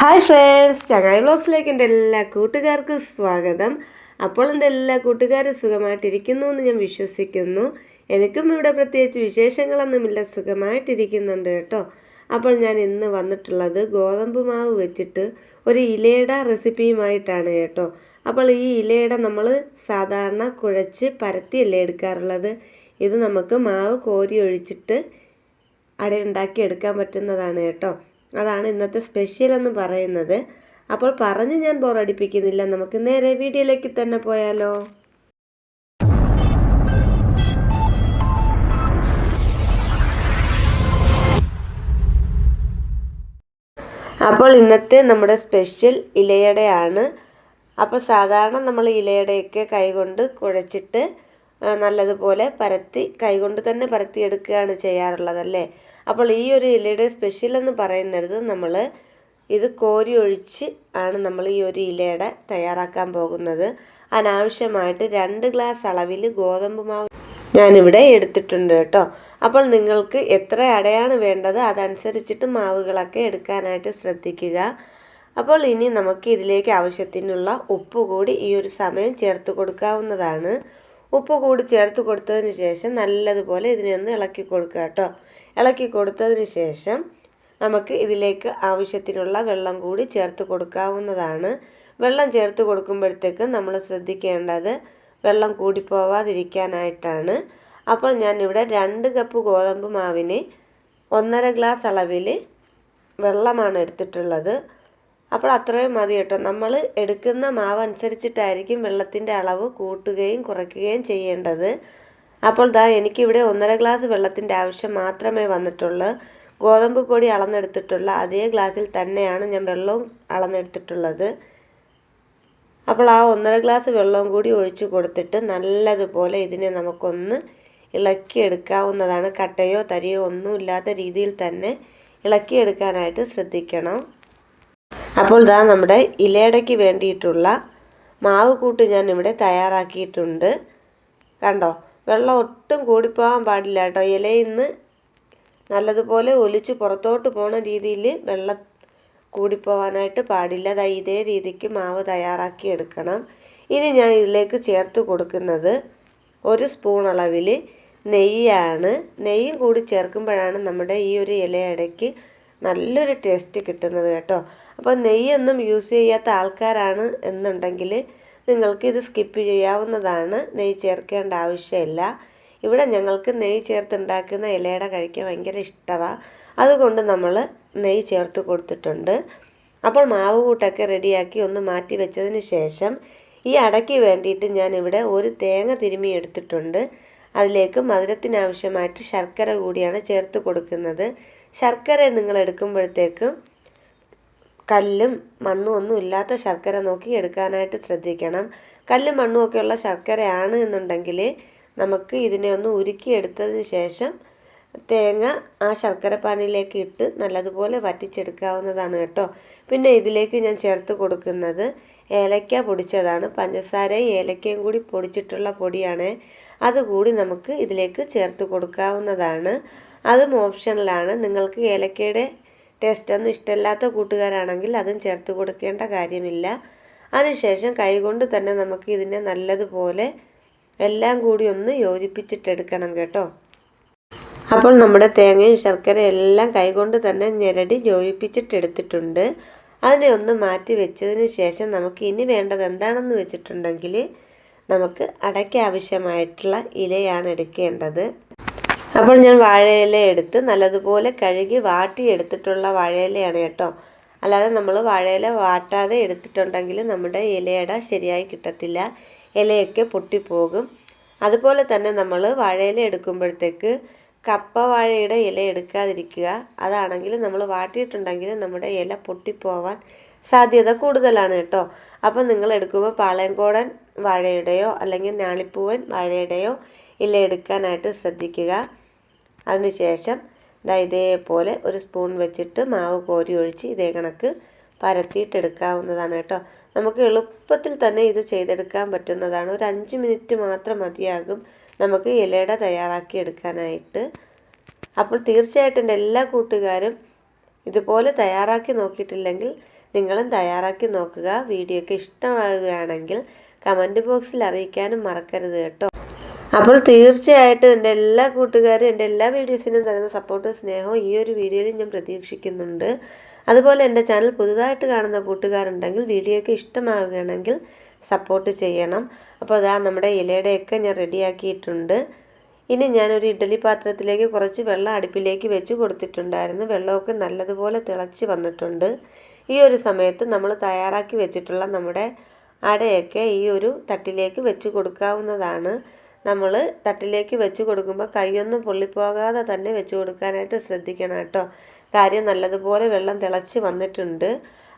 Hi friends ചങ്ങായി വ്ളോഗ്സിലേക്ക് എന്റെ എല്ലാ കൂട്ടുകാർക്കും സ്വാഗതം. അപ്പോൾ എന്റെ എല്ലാ കൂട്ടുകാരും സുഖമായിട്ടിരിക്കുന്നു എന്ന് ഞാൻ വിശ്വസിക്കുന്നു. എനിക്കും ഇവിടെ പ്രത്യേകിച്ച് വിശേഷങ്ങളൊന്നുമില്ല സുഖമായിട്ടിരിക്കുന്നുണ്ട് കേട്ടോ. അപ്പോൾ ഞാൻ ഇന്ന് വന്നിട്ടുള്ളത് ഗോതമ്പ് മാവ് വെച്ചിട്ട് ഒരു ഇലയുടെ റെസിപ്പിയുമായിട്ടാണ് കേട്ടോ. അപ്പോൾ ഈ ഇലയുടെ നമ്മൾ സാധാരണ കുഴച്ച് പരത്തിയല്ലേ എടുക്കാറുള്ളത്? ഇത് നമുക്ക് മാവ് കോരി ഒഴിച്ചിട്ട് അട ഉണ്ടാക്കി എടുക്കാൻ പറ്റുന്നതാണ് കേട്ടോ. അതാണ് ഇന്നത്തെ സ്പെഷ്യൽ എന്ന് പറയുന്നത്. അപ്പോൾ പറഞ്ഞ് ഞാൻ ബോറടിപ്പിക്കുന്നില്ല നമുക്ക് നേരെ വീഡിയോയിലേക്ക് തന്നെ പോയാലോ? അപ്പോൾ ഇന്നത്തെ നമ്മുടെ സ്പെഷ്യൽ ഇലയടയാണ്. അപ്പോൾ സാധാരണ നമ്മൾ ഇലയടയൊക്കെ കൈകൊണ്ട് കുഴച്ചിട്ട് നല്ലതുപോലെ പരത്തി കൈകൊണ്ട് തന്നെ പരത്തി എടുക്കുകയാണ് ചെയ്യാറുള്ളതല്ലേ അപ്പോൾ ഈ ഒരു ഇലയുടെ സ്പെഷ്യൽ എന്ന് പറയുന്നത് നമ്മൾ ഇത് കോരി ഒഴിച്ച് ആണ് നമ്മൾ ഈ ഒരു ഇലയുടെ തയ്യാറാക്കാൻ പോകുന്നത്. അനാവശ്യമായിട്ട് രണ്ട് ഗ്ലാസ് അളവിൽ ഗോതമ്പ് മാവ് ഞാനിവിടെ എടുത്തിട്ടുണ്ട് കേട്ടോ. അപ്പോൾ നിങ്ങൾക്ക് എത്ര അടയാണ് വേണ്ടത് അതനുസരിച്ചിട്ട് മാവുകളൊക്കെ എടുക്കാനായിട്ട് ശ്രദ്ധിക്കുക. അപ്പോൾ ഇനി നമുക്ക് ഇതിലേക്ക് ആവശ്യത്തിനുള്ള ഉപ്പ് കൂടി ഈ ഒരു സമയം ചേർത്ത് കൊടുക്കാവുന്നതാണ്. ഉപ്പ് കൂടി ചേർത്ത് കൊടുത്തതിന് ശേഷം നല്ലതുപോലെ ഇതിനെ ഒന്ന് ഇളക്കി കൊടുക്കുക കേട്ടോ. ഇളക്കി കൊടുത്തതിന് ശേഷം നമുക്ക് ഇതിലേക്ക് ആവശ്യത്തിനുള്ള വെള്ളം കൂടി ചേർത്ത് കൊടുക്കാവുന്നതാണ്. വെള്ളം ചേർത്ത് കൊടുക്കുമ്പോഴത്തേക്ക് നമ്മൾ ശ്രദ്ധിക്കേണ്ടത് വെള്ളം കൂടിപ്പോവാതിരിക്കാനായിട്ടാണ്. അപ്പോൾ ഞാനിവിടെ രണ്ട് കപ്പ് ഗോതമ്പ് മാവിന് ഒന്നര ഗ്ലാസ് അളവിൽ വെള്ളമാണ് എടുത്തിട്ടുള്ളത്. അപ്പോൾ അത്രയും മതി കേട്ടോ. നമ്മൾ എടുക്കുന്ന മാവ് അനുസരിച്ചിട്ടായിരിക്കും വെള്ളത്തിന്റെ അളവ് കൂട്ടുകയും കുറയ്ക്കുകയും ചെയ്യേണ്ടത്. അപ്പോൾ ദാ എനിക്കിവിടെ ഒന്നര ഗ്ലാസ് വെള്ളത്തിന്റെ ആവശ്യം മാത്രമേ വന്നിട്ടുള്ളൂ. ഗോതമ്പ് പൊടി അളന്നെടുത്തിട്ടുള്ള അതേ ഗ്ലാസ്സിൽ തന്നെയാണ് ഞാൻ വെള്ളവും അളന്നെടുത്തിട്ടുള്ളത്. അപ്പോൾ ആ ഒന്നര ഗ്ലാസ് വെള്ളവും കൂടി ഒഴിച്ച് കൊടുത്തിട്ട് നല്ലതുപോലെ ഇതിനെ നമുക്കൊന്ന് ഇളക്കിയെടുക്കാവുന്നതാണ്. കട്ടയോ തരിയോ ഒന്നും ഇല്ലാത്ത രീതിയിൽ തന്നെ ഇളക്കിയെടുക്കാനായിട്ട് ശ്രദ്ധിക്കണം. അപ്പോൾ ഇതാ നമ്മുടെ ഇലയടയ്ക്ക് വേണ്ടിയിട്ടുള്ള മാവ് കൂട്ട് ഞാൻ ഇവിടെ തയ്യാറാക്കിയിട്ടുണ്ട്. കണ്ടോ? വെള്ളം ഒട്ടും കൂടിപ്പോകാൻ പാടില്ല കേട്ടോ. ഇലയിൽ നിന്ന് നല്ലതുപോലെ ഒലിച്ച് പുറത്തോട്ട് പോണ രീതിയിൽ വെള്ളം കൂടിപ്പോവാനായിട്ട് പാടില്ല. ദാ ഇതേ രീതിക്ക് മാവ് തയ്യാറാക്കി എടുക്കണം. ഇനി ഞാൻ ഇതിലേക്ക് ചേർത്ത് കൊടുക്കുന്നത് ഒരു സ്പൂൺ അളവിൽ നെയ്യാണ്. നെയ്യും കൂടി ചേർക്കുമ്പോഴാണ് നമ്മുടെ ഈ ഒരു ഇലയടയ്ക്ക് നല്ലൊരു ടേസ്റ്റ് കിട്ടുന്നത് കേട്ടോ. അപ്പോൾ നെയ്യൊന്നും യൂസ് ചെയ്യാത്ത ആൾക്കാരാണ് എന്നുണ്ടെങ്കിൽ നിങ്ങൾക്ക് ഇത് സ്കിപ്പ് ചെയ്യാവുന്നതാണ്. നെയ് ചേർക്കേണ്ട ആവശ്യമില്ല. ഇവിടെ ഞങ്ങൾക്ക് നെയ്യ് ചേർത്തുണ്ടാക്കുന്ന ഇലയുടെ കഴിക്കാൻ ഭയങ്കര ഇഷ്ടമാണ് അതുകൊണ്ട് നമ്മൾ നെയ്യ് ചേർത്ത് കൊടുത്തിട്ടുണ്ട്. അപ്പോൾ മാവ് കൂട്ടൊക്കെ റെഡിയാക്കി ഒന്ന് മാറ്റി വെച്ചതിന് ശേഷം ഈ അടയ്ക്ക് വേണ്ടിയിട്ട് ഞാനിവിടെ ഒരു തേങ്ങ തിരുമി എടുത്തിട്ടുണ്ട്. അതിലേക്ക് മധുരത്തിനാവശ്യമായിട്ട് ശർക്കര കൂടിയാണ് ചേർത്ത് കൊടുക്കുന്നത്. ശർക്കര നിങ്ങൾ എടുക്കുമ്പോഴത്തേക്കും കല്ലും മണ്ണും ഒന്നും ഇല്ലാത്ത ശർക്കര നോക്കി എടുക്കാനായിട്ട് ശ്രദ്ധിക്കണം. കല്ലും മണ്ണും ഒക്കെയുള്ള ശർക്കരയാണ് എന്നുണ്ടെങ്കിൽ നമുക്ക് ഇതിനെ ഒന്ന് ഉരുക്കിയെടുത്തതിന് ശേഷം തേങ്ങ ആ ശർക്കര പാനിലേക്ക് ഇട്ട് നല്ലതുപോലെ വറ്റിച്ചെടുക്കാവുന്നതാണ് കേട്ടോ. പിന്നെ ഇതിലേക്ക് ഞാൻ ചേർത്ത് കൊടുക്കുന്നത് ഏലക്ക പൊടിച്ചതാണ്. പഞ്ചസാരയും ഏലക്കയും കൂടി പൊടിച്ചിട്ടുള്ള പൊടിയാണ്. അതുകൂടി നമുക്ക് ഇതിലേക്ക് ചേർത്ത് കൊടുക്കാവുന്നതാണ്. അതും ഓപ്ഷനിലാണ്. നിങ്ങൾക്ക് ഏലക്കയുടെ ടേസ്റ്റ് ഒന്നും ഇഷ്ടമില്ലാത്ത കൂട്ടുകാരാണെങ്കിൽ അതും ചേർത്ത് കൊടുക്കേണ്ട കാര്യമില്ല. അതിനുശേഷം കൈകൊണ്ട് തന്നെ നമുക്ക് ഇതിനെ നല്ലതുപോലെ എല്ലാം കൂടി ഒന്ന് യോജിപ്പിച്ചിട്ടെടുക്കണം കേട്ടോ. അപ്പോൾ നമ്മുടെ തേങ്ങയും ശർക്കരയും എല്ലാം കൈകൊണ്ട് തന്നെ ഞെരടി യോജിപ്പിച്ചിട്ടെടുത്തിട്ടുണ്ട്. അതിനെ ഒന്ന് മാറ്റി വെച്ചതിന് ശേഷം നമുക്ക് ഇനി വേണ്ടത് എന്താണെന്ന് വെച്ചിട്ടുണ്ടെങ്കിൽ നമുക്ക് അടയ്ക്ക് ആവശ്യമായിട്ടുള്ള ഇലയാണ് എടുക്കേണ്ടത്. അപ്പോൾ ഞാൻ വാഴയില എടുത്ത് നല്ലതുപോലെ കഴുകി വാട്ടി എടുത്തിട്ടുള്ള വാഴയിലയാണ് കേട്ടോ. അല്ലാതെ നമ്മൾ വാഴയില വാട്ടാതെ എടുത്തിട്ടുണ്ടെങ്കിൽ നമ്മുടെ ഇലയട ശരിയായി കിട്ടത്തില്ല. ഇലയൊക്കെ പൊട്ടിപ്പോകും. അതുപോലെ തന്നെ നമ്മൾ വാഴയില എടുക്കുമ്പോഴത്തേക്ക് കപ്പ വാഴയുടെ ഇല എടുക്കാതിരിക്കുക. അതാണെങ്കിൽ നമ്മൾ വാട്ടിയിട്ടുണ്ടെങ്കിൽ നമ്മുടെ ഇല പൊട്ടിപ്പോവാൻ സാധ്യത കൂടുതലാണ് കേട്ടോ. അപ്പോൾ നിങ്ങൾ എടുക്കുമ്പോൾ പാളയംകോടൻ വാഴയുടെയോ അല്ലെങ്കിൽ ഞാളിപ്പൂവൻ വാഴയുടെയോ ഇല എടുക്കാനായിട്ട് ശ്രദ്ധിക്കുക. അതിനുശേഷം ദാ ഇതേപോലെ ഒരു സ്പൂൺ വെച്ചിട്ട് മാവ് കോരി ഒഴിച്ച് ഇതേ കണക്ക് പരത്തിയിട്ടെടുക്കാവുന്നതാണ് കേട്ടോ. നമുക്ക് എളുപ്പത്തിൽ തന്നെ ഇത് ചെയ്തെടുക്കാൻ പറ്റുന്നതാണ്. ഒരു അഞ്ച് മിനിറ്റ് മാത്രം മതിയാകും നമുക്ക് ഇലയുടെ തയ്യാറാക്കി എടുക്കാനായിട്ട്. അപ്പോൾ തീർച്ചയായിട്ടും എന്റെ എല്ലാ കൂട്ടുകാരും ഇതുപോലെ തയ്യാറാക്കി നോക്കിയിട്ടില്ലെങ്കിൽ നിങ്ങളും തയ്യാറാക്കി നോക്കുക. വീഡിയോ ഒക്കെ ഇഷ്ടമാകുകയാണെങ്കിൽ കമന്റ് ബോക്സിൽ അറിയിക്കാനും മറക്കരുത് കേട്ടോ. അപ്പോൾ തീർച്ചയായിട്ടും എന്റെ എല്ലാ കൂട്ടുകാരും എന്റെ എല്ലാ വീഡിയോസിനും തരുന്ന സപ്പോർട്ടും സ്നേഹവും ഈ ഒരു വീഡിയോയിൽ ഞാൻ പ്രതീക്ഷിക്കുന്നുണ്ട്. അതുപോലെ എന്റെ ചാനൽ പുതുതായിട്ട് കാണുന്ന കൂട്ടുകാരുണ്ടെങ്കിൽ വീഡിയോയ്ക്ക് ഇഷ്ടമാവുകയാണെങ്കിൽ സപ്പോർട്ട് ചെയ്യണം. അപ്പോൾ അതാ നമ്മുടെ ഇലയുടെയൊക്കെ ഞാൻ റെഡിയാക്കിയിട്ടുണ്ട്. ഇനി ഞാനൊരു ഇഡ്ഡലി പാത്രത്തിലേക്ക് കുറച്ച് വെള്ളം അടുപ്പിലേക്ക് വെച്ച് കൊടുത്തിട്ടുണ്ടായിരുന്നു. വെള്ളമൊക്കെ നല്ലതുപോലെ തിളച്ച് വന്നിട്ടുണ്ട്. ഈ ഒരു സമയത്ത് നമ്മൾ തയ്യാറാക്കി വെച്ചിട്ടുള്ള നമ്മുടെ അടയൊക്കെ ഈ ഒരു തട്ടിലേക്ക് വെച്ച് കൊടുക്കാവുന്നതാണ്. നമ്മൾ തട്ടിലേക്ക് വെച്ച് കൊടുക്കുമ്പോൾ കൈയൊന്നും പൊള്ളിപ്പോകാതെ തന്നെ വെച്ച് കൊടുക്കാനായിട്ട് ശ്രദ്ധിക്കണം കേട്ടോ. കാര്യം നല്ലതുപോലെ വെള്ളം തിളച്ച് വന്നിട്ടുണ്ട്.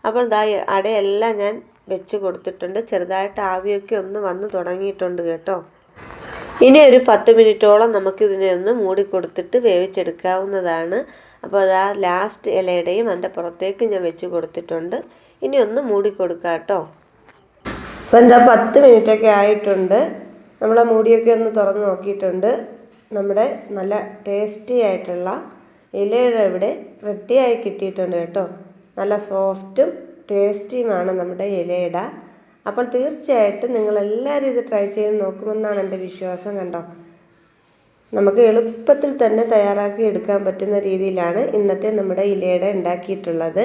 അപ്പോൾ ദാ അടയെല്ലാം ഞാൻ വെച്ച് കൊടുത്തിട്ടുണ്ട്. ചെറുതായിട്ട് ആവിയൊക്കെ ഒന്ന് വന്ന് തുടങ്ങിയിട്ടുണ്ട് കേട്ടോ. ഇനി ഒരു പത്ത് മിനിറ്റോളം നമുക്കിതിനെ ഒന്ന് മൂടിക്കൊടുത്തിട്ട് വേവിച്ചെടുക്കാവുന്നതാണ്. അപ്പോൾ അതാ ലാസ്റ്റ് ഇലയുടെയും അതിന്റെ പുറത്തേക്ക് ഞാൻ വെച്ച് കൊടുത്തിട്ടുണ്ട്. ഇനി ഒന്ന് മൂടിക്കൊടുക്കാം കേട്ടോ. അപ്പോൾ എന്താ പത്ത് മിനിറ്റൊക്കെ ആയിട്ടുണ്ട്. നമ്മൾ ആ മൂടിയൊക്കെ ഒന്ന് തുറന്ന് നോക്കിയിട്ടുണ്ട്. നമ്മുടെ നല്ല ടേസ്റ്റി ആയിട്ടുള്ള ഇലയുടെ ഇവിടെ റെഡിയായി കിട്ടിയിട്ടുണ്ട് കേട്ടോ. നല്ല സോഫ്റ്റും ടേസ്റ്റിയുമാണ് നമ്മുടെ ഇലയിട. അപ്പോൾ തീർച്ചയായിട്ടും നിങ്ങളെല്ലാവരും ഇത് ട്രൈ ചെയ്ത് നോക്കുമെന്നാണ് എന്റെ വിശ്വാസം കണ്ടോ. നമുക്ക് എളുപ്പത്തിൽ തന്നെ തയ്യാറാക്കി എടുക്കാൻ പറ്റുന്ന രീതിയിലാണ് ഇന്നത്തെ നമ്മുടെ ഇലയുടെ ഉണ്ടാക്കിയിട്ടുള്ളത്.